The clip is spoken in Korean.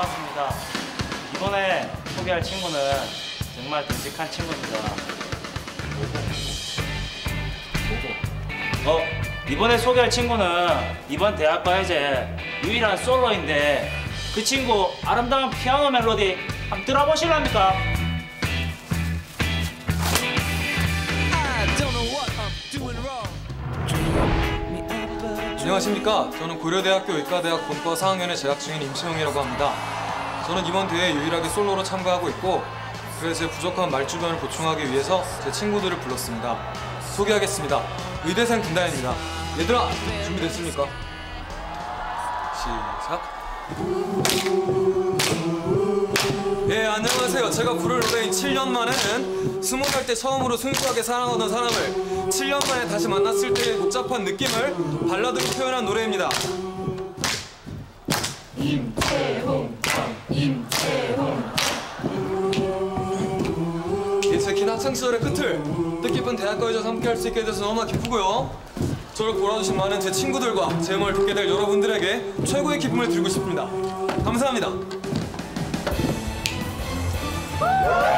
반갑습니다. 이번에 소개할 친구는 정말 듬직한 친구입니다. 어, 이번에 소개할 친구는 이번 대학과에제 유일한 솔로인데 그 친구 아름다운 피아노 멜로디 한번 들어보실랍니까? 안녕하십니까. 저는 고려대학교 의과대학 본과 4학년에 재학 중인 임채용이라고 합니다. 저는 이번 대회에 유일하게 솔로로 참가하고 있고 그래서 제 부족한 말주변을 보충하기 위해서 제 친구들을 불렀습니다. 소개하겠습니다. 의대생 김다현입니다. 얘들아, 준비됐습니까? 시작. 예, 안녕하세요. 제가 부를 노래인 7년 만에는 20살 때 처음으로 순수하게 사랑하던 사람을 7년 만에 다시 만났을 때의 복잡한 느낌을 발라드로 표현한 노래입니다. 예, 제긴 학창 시절의 끝을 뜻깊은 대학과에서 함께 할 수 있게 돼서 너무나 기쁘고요. 저를 보러주신 많은 제 친구들과 제 음을 듣게 될 여러분들에게 최고의 기쁨을 드리고 싶습니다. 감사합니다. Woo!